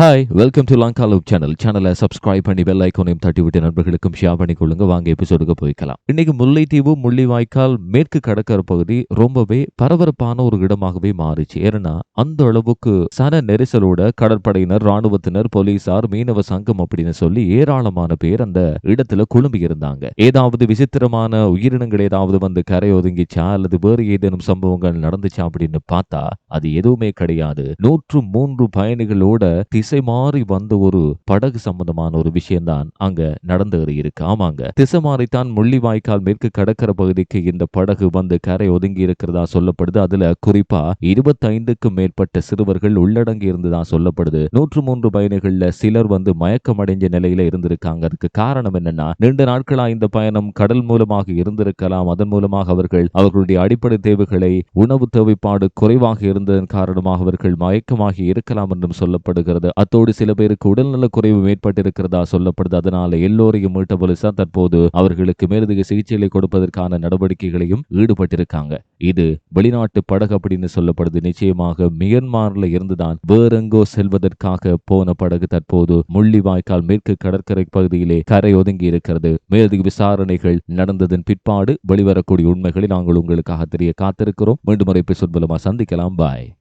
Hi welcome to Lanka loop channel சேனலை subscribe பண்ணி bell ஐக்கோனையும் தட்டி விட்டு நண்பர்களுக்கும் ஷேர் பண்ணி கொள்ளுங்க. வாங்க எபிசோடுக்கு போய்க்கலாம். இன்னைக்கு முல்லைத்தீவு முள்ளிவாய்க்கால் மேற்கு கடற்கரை பகுதி ரொம்பவே பரபரப்பான ஒரு இடமாகவே மாறிச்சு. ஏன்னா அந்த அளவுக்கு சன நெரிசலோட கடற்படையினர் ராணுவத்தினர் போலீசார் மீனவ சங்கம் அப்படின்னு சொல்லி ஏராளமான பேர் அந்த இடத்துல குழும்பி இருந்தாங்க. ஏதாவது விசித்திரமான உயிரினங்கள் ஏதாவது வந்து கரை ஒதுங்கிச்சா அல்லது வேறு ஏதேனும் சம்பவங்கள் நடந்துச்சா அப்படின்னு பார்த்தா அது எதுவுமே கிடையாது. நூற்று மூன்று பயணிகளோட திசை மாறி வந்த ஒரு படகு சம்பந்தமான ஒரு விஷயம்தான் அங்க நடந்து இருக்கு. ஆமாங்க. திசை மாறித்தான் முள்ளிவாய்க்கால் மேற்கு கடற்கரை பகுதிக்கு இந்த படகு வந்து கரை ஒதுங்கி இருக்கிறதா சொல்லப்படுது. அதுல குறிப்பா இருபத்தைந்துக்கும் மேற்பட்ட சிறுவர்கள் உள்ளடங்கி இருந்ததா சொல்லப்படுது. நூற்று மூன்று பயணிகள்ல சிலர் வந்து மயக்கம் அடைஞ்ச நிலையில இருந்திருக்காங்க. அதுக்கு காரணம் என்னன்னா நீண்ட நாட்களா இந்த பயணம் கடல் மூலமாக இருந்திருக்கலாம். அதன் மூலமாக அவர்கள் அவர்களுடைய அடிப்படை தேவைகளை உணவு தேவைப்பாடு குறைவாக இருந்ததன் காரணமாக அவர்கள் மயக்கமாகி இருக்கலாம் என்றும் சொல்லப்படுகிறது. அத்தோடு சில பேருக்கு உடல்நல குறைவு ஏற்பட்டிருக்கிறதா சொல்லப்படுது. அதனால எல்லோரையும் மீட்ட போலீசார் தற்போது அவர்களுக்கு மேலதிக சிகிச்சைகளை கொடுப்பதற்கான நடவடிக்கைகளையும் ஈடுபட்டிருக்காங்க. இது வெளிநாட்டு படகு அப்படின்னு சொல்லப்படுது. நிச்சயமாக மியன்மார்ல இருந்துதான் வேறெங்கோ செல்வதற்காக போன படகு தற்போது முள்ளிவாய்க்கால் மேற்கு கடற்கரை பகுதியிலே கரை ஒதுங்கி இருக்கிறது. மேலதிக விசாரணைகள் நடந்ததன் பிற்பாடு வெளிவரக்கூடிய உண்மைகளை நாங்கள் உங்களுக்காக தெரிய காத்திருக்கிறோம். மீண்டும் ஒரு எபிசோட் மூலமா சந்திக்கலாம். பாய்.